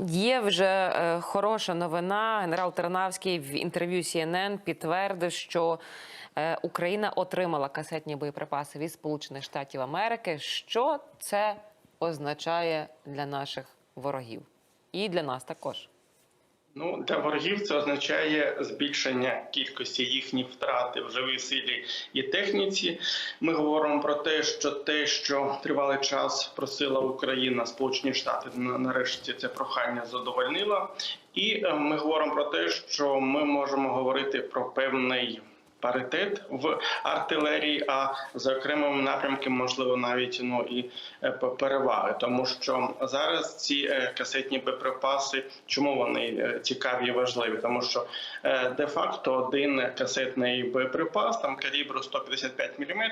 Є вже е, хороша новина. Генерал Тернавський в інтерв'ю CNN підтвердив, що е, Україна отримала касетні боєприпаси від Сполучених Штатів Америки. Що це означає для наших ворогів і для нас також? Ну, для ворогів це означає збільшення кількості їхніх втрат в живій силі і техніці. Ми говоримо про те, що те, що тривалий час просила Україна, Сполучені Штати нарешті це прохання задовольнила. І е, ми говоримо про те, що ми можемо говорити про певний. Паритет в артилерії, а за окремими напрямками, можливо, навіть ну і е, переваги, тому що зараз ці е, касетні боєприпаси, чому вони е, цікаві і важливі? Тому що де-факто один касетний боєприпас, там калібру 155 мм,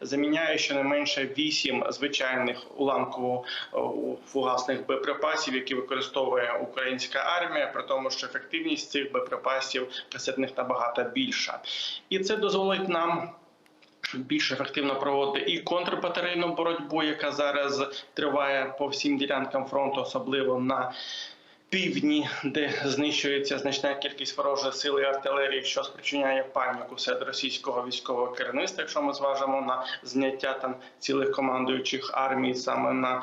заміняє щонайменше 8 звичайних уламково-фугасних боєприпасів, які використовує українська армія, при тому, що ефективність цих боєприпасів касетних набагато більша. І це дозволить нам більш ефективно проводити і контрбатарейну боротьбу, яка зараз триває по всім ділянкам фронту, особливо на півдні, де знищується значна кількість ворожої сили і артилерії, що спричиняє паніку серед російського військового керівництва, якщо ми зважимо на зняття там цілих командуючих армій саме на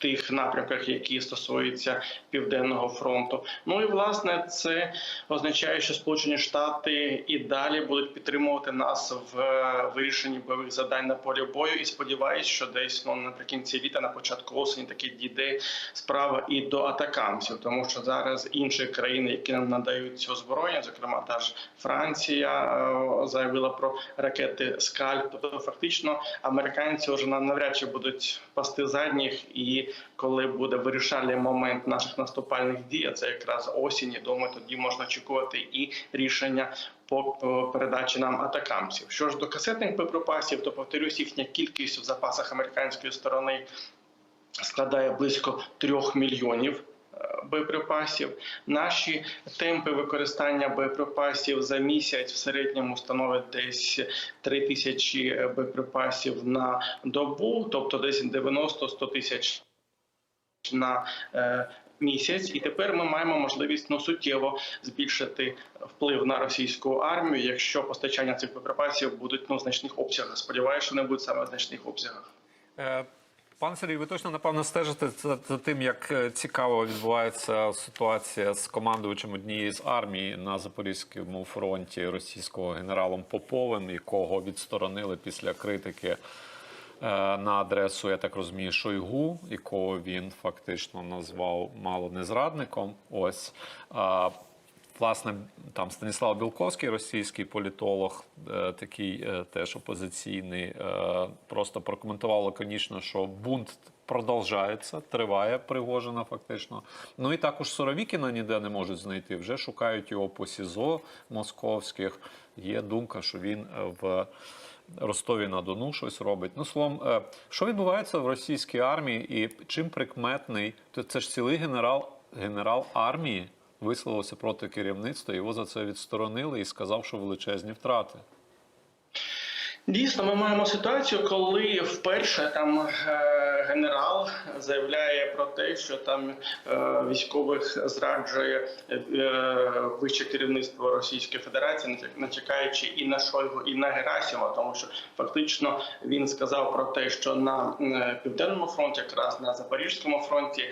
тих напрямках, які стосуються південного фронту. Ну і власне це означає, що Сполучені Штати і далі будуть підтримувати нас в е, вирішенні бойових завдань на полі бою. І сподіваюсь, що десь ну, наприкінці літа, на початку осені, таки дійде справа і до атакамсів, тому що зараз інші країни, які нам надають цю озброєння, зокрема та ж Франція, е, заявила про ракети Скальп. Тобто, фактично, американці вже на- навряд чи будуть пасти задніх і коли буде вирішальний момент наших наступальних дій, а це якраз осінь, я думаю, тоді можна очікувати і рішення по по передачі нам атакамсів. Що ж до касетних боєприпасів, то повторюсь, їхня кількість в запасах американської сторони складає близько трьох мільйонів. е, Боєприпасів наші темпи використання боєприпасів за місяць в середньому становить десь 3 тисячі боєприпасів на добу, тобто десь 90-100 тисяч на е, місяць, і тепер ми маємо можливість ну, суттєво збільшити вплив на російську армію, якщо постачання цих боєприпасів будуть ну, в значних обсягах. Сподіваюся, що не будуть саме в значних обсягах. Е, Пане Сергій, ви точно напевно стежите за, за тим, як е, цікаво відбувається ситуація з командувачем однієї з армій на Запорізькому фронті російського генералом Поповим, якого відсторонили після критики на адресу, я так розумію, Шойгу, якого він фактично назвав мало не зрадником. Ось. А, Власне, там Станіслав Білковський, російський політолог, е, такий е, теж опозиційний, е, просто прокоментував лаконічно, що бунт продовжається, триває Пригожина фактично. Ну і також Соровікіна ніде не можуть знайти. Вже шукають його по СІЗО московських. Є думка, що він е, в Ростові на Дону щось робить. Ну, словом, е, що відбувається в російській армії, і чим прикметний, то це ж цілий генерал, генерал армії висловився проти керівництва, його за це відсторонили і сказав, що величезні втрати. Дійсно, ми маємо ситуацію, коли вперше там е, генерал заявляє про те, що там е, військових зраджує е, вище керівництво Російської Федерації, не чекаючи і на Шойгу, і на Герасимова, тому що фактично він сказав про те, що на південному фронті, якраз на Запорізькому фронті,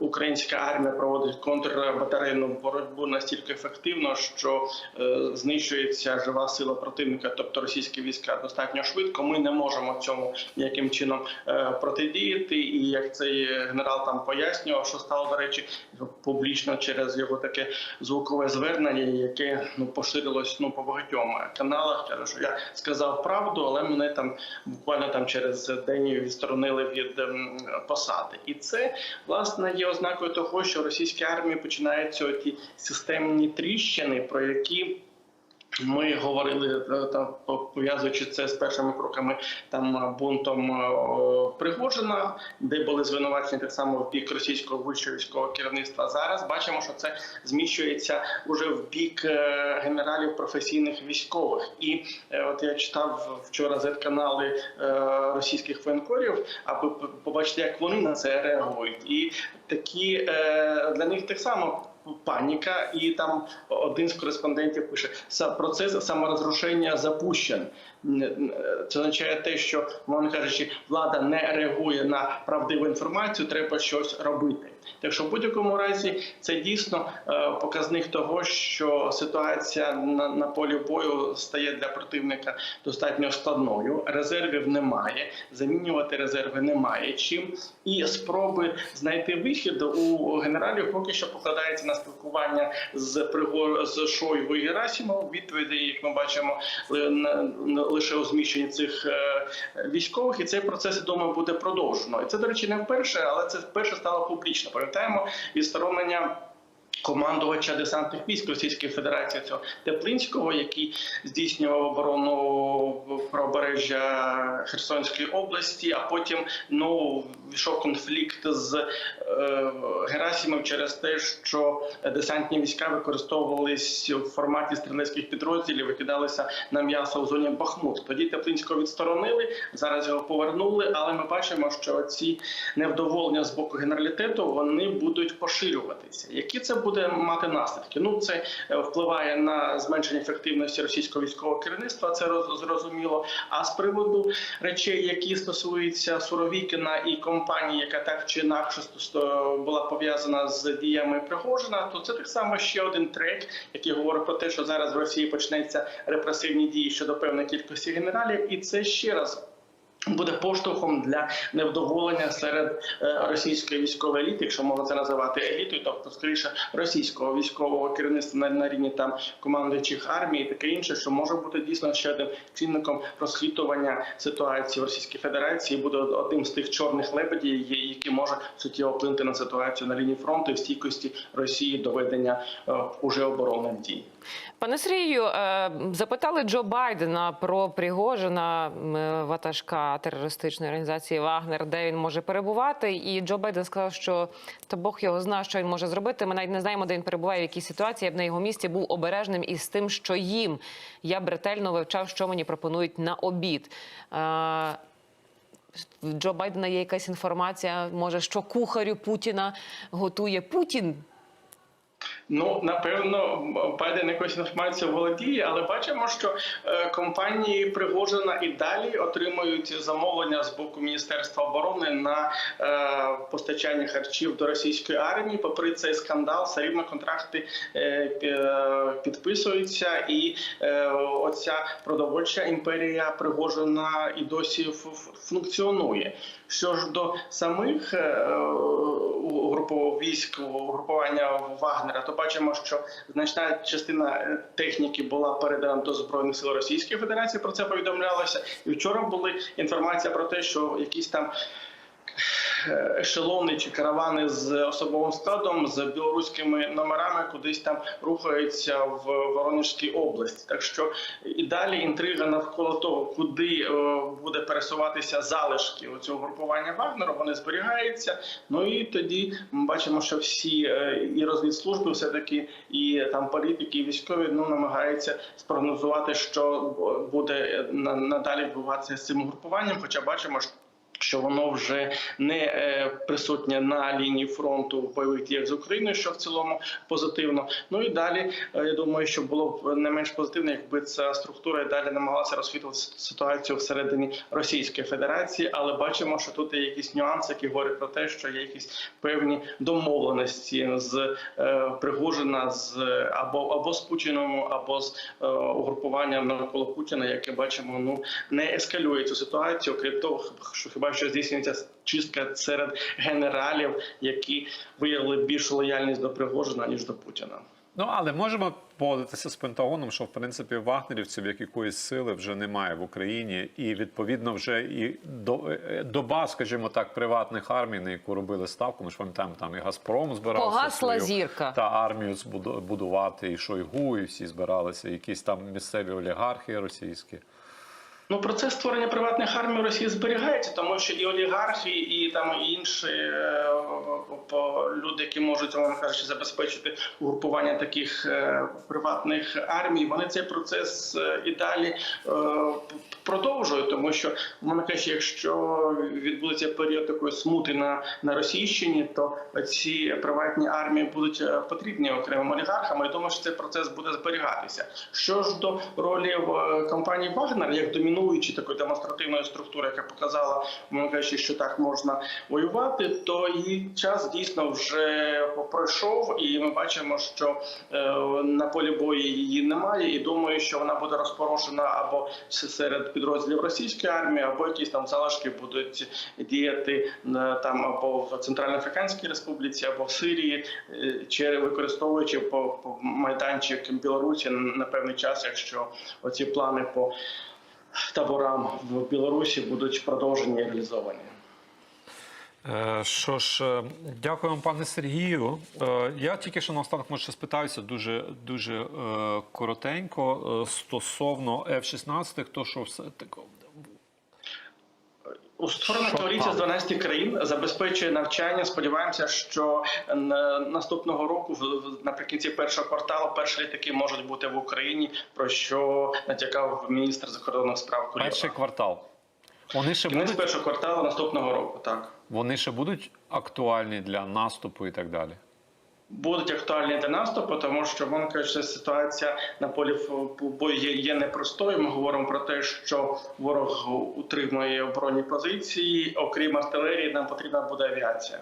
українська армія проводить контрбатарейну боротьбу настільки ефективно, що знищується жива сила противника, тобто російські війська достатньо швидко. Ми не можемо цьому ніяким чином е, протидіяти. І як цей генерал там пояснював, що стало до речі публічно через його таке звукове звернення, яке ну поширилось ну по багатьом каналах. Каже, що я сказав правду, але мене там буквально там через день відсторонили від ем, посади, і це власне є ознакою того, що в російській армії починаються ті системні тріщини, про які ми говорили е, там, пов'язуючи це з першими кроками там бунтом е, Пригожина, де були звинувачені так само в бік російського вищого керівництва. Зараз бачимо, що це зміщується уже в бік е, генералів професійних військових. І е, от я читав вчора Z-канали е, російських воєнкорів, аби побачити, як вони на це реагують. І такі е, для них так само. Паніка, і там один з кореспондентів пише: «Са- процес саморозрушення запущен. Це означає те, що, мовно кажучи, влада не реагує на правдиву інформацію, треба щось робити. Так що в будь-якому разі це дійсно е, показник того, що ситуація на, на полі бою стає для противника достатньо складною. Резервів немає, замінювати резерви немає чим. І спроби знайти вихід у генералів поки що покладається на спілкування з Пригор з Шойгу і Герасимов. Відповіді, як ми бачимо, на- лише у зміщенні цих е, військових, і цей процес я думаю буде продовжено. І це, до речі, не вперше, але це вперше стало публічно. Пам'ятаємо відсторонення. Командувача десантних військ Російської Федерації цього Теплинського, який здійснював оборону правобережжя Херсонської області, а потім ну війшов конфлікт з е, Герасимом через те, що десантні війська використовувались в форматі стрілецьких підрозділів і кидалися на м'ясо в зоні Бахмут. Тоді Теплинського відсторонили, зараз його повернули, але ми бачимо, що ці невдоволення з боку генералітету вони будуть поширюватися. Які це буде мати наслідки? Ну це е, впливає на зменшення ефективності російського військового керівництва. Це роз- зрозуміло. А з приводу речей, які стосуються Суровікіна і компанії, яка так чи інакше була пов'язана з діями Пригожина, то це так само ще один трек, який говорить про те, що зараз в Росії почнеться репресивні дії щодо певної кількості генералів, і це ще раз. Буде поштовхом для невдоволення серед е, російської військової еліти, якщо можна це називати елітою, тобто скоріше російського військового керівництва на, рівні там командуючих армій і таке інше, що може бути дійсно ще одним чинником розхитування ситуації в Російській Федерації, буде одним з тих чорних лебедів, які може суттєво вплинути на ситуацію на лінії фронту і стійкості Росії до ведення е, уже оборонних дій. Пане Сергію, е, запитали Джо Байдена про Пригожина м, терористичної організації Вагнер, де він може перебувати. І Джо Байден сказав, що то Бог його знає, що він може зробити. Ми навіть не знаємо, де він перебуває, в якій ситуації. Я б на його місці був обережним із тим, що їм. Я б ретельно вивчав, що мені пропонують на обід. В Джо Байдена є якась інформація, може, що кухарю Путіна готує Путін. Ну напевно, Байден якось інформацію володіє, але бачимо, що е, компанії Пригожина і далі отримують замовлення з боку Міністерства оборони на е, постачання харчів до російської армії. Попри цей скандал, все рівно контракти е, підписуються, і оця продовольча імперія Пригожина і досі функціонує. Що ж до самих угрупового військ угрупування Вагнера, то бачимо, що значна частина е, техніки була передана до збройних сил Російської Федерації. Про це повідомлялося. І вчора була інформація про те, що якісь там. Е, Ешелони чи каравани з особовим складом з білоруськими номерами кудись там рухаються в Воронежській області. Так що і далі інтрига навколо того, куди е, буде пересуватися залишки цього групування Вагнеру, вони зберігаються. Ну і тоді ми бачимо, що всі е, і розвідслужби, все таки, і там політики, і військові ну намагаються спрогнозувати, що буде на- надалі відбуватися з цим групуванням. Хоча бачимо, що що воно вже не е, присутнє на лінії фронту в бойових діях з Україною, що в цілому позитивно. Ну і далі е, я думаю, що було б не менш позитивно, якби ця структура і далі намагалася розхитувати ситуацію всередині Російської Федерації, але бачимо, що тут є якісь нюанси, які говорять про те, що є якісь певні домовленості з е, Пригожина з або або з Путіном, або з е, угрупуванням навколо Путіна, яке бачимо, ну не ескалює цю ситуацію. Крім того, що хіба що здійснюється чистка серед генералів, які виявили більшу лояльність до Пригожина ніж до Путіна. Ну але можемо погодитися з Пентагоном, що в принципі вагнерівців як якоїсь сили вже немає в Україні, і відповідно вже і до е, доба, скажімо так, приватних армій, на яку робили ставку. Ми ж пам'ятаємо, там і Газпром збирався Погасла свою зірка. та армію будувати, і Шойгу, і всі збиралися, якісь там місцеві олігархи російські. Ну, процес створення приватних армій в Росії зберігається, тому що і олігархи, і там інші е, люди, які можуть, умовно кажучи, забезпечити угрупування таких е, приватних армій, вони цей процес е, і далі продовжують, тому що, умовно кажучи, якщо відбудеться період такої смути на, на Російщині, то ці приватні армії будуть потрібні окремим олігархам. І думаю, що цей процес буде зберігатися. Що ж до ролі в компанії Вагнер, як домінуючої такої демонстративної структури, яка показала, кажучи, що так можна воювати, то її час дійсно вже пройшов, і ми бачимо, що е, на полі бою її немає. І думаю, що вона буде розпорошена або серед підрозділів російської армії, або якісь там залишки будуть діяти е, там або в Центральноафриканській Республіці, або в Сирії, е, чи використовуючи по майданчик Білорусі на певний час, якщо оці плани по таборам в Білорусі будуть продовжені реалізовані. Е, Що ж, дякуємо, дякую вам, пане Сергію. Е, Я тільки що наостанок може спитаюся дуже дуже е, коротенько е, стосовно F-16, то що все таке. У створена коаліція з 12 країн забезпечує навчання. Сподіваємося, що наступного року, наприкінці першого кварталу, перші літаки можуть бути в Україні. Про що натякав міністр закордонних справ Кулєва. Перший квартал. Вони ще Кінець будуть, першого кварталу наступного року. Так вони ще будуть актуальні для наступу і так далі. Будуть актуальні для наступу, тому що вон каже, ситуація на полі бою є непростою. Ми говоримо про те, що ворог утримує оборонні позиції. Окрім артилерії, нам потрібна буде авіація.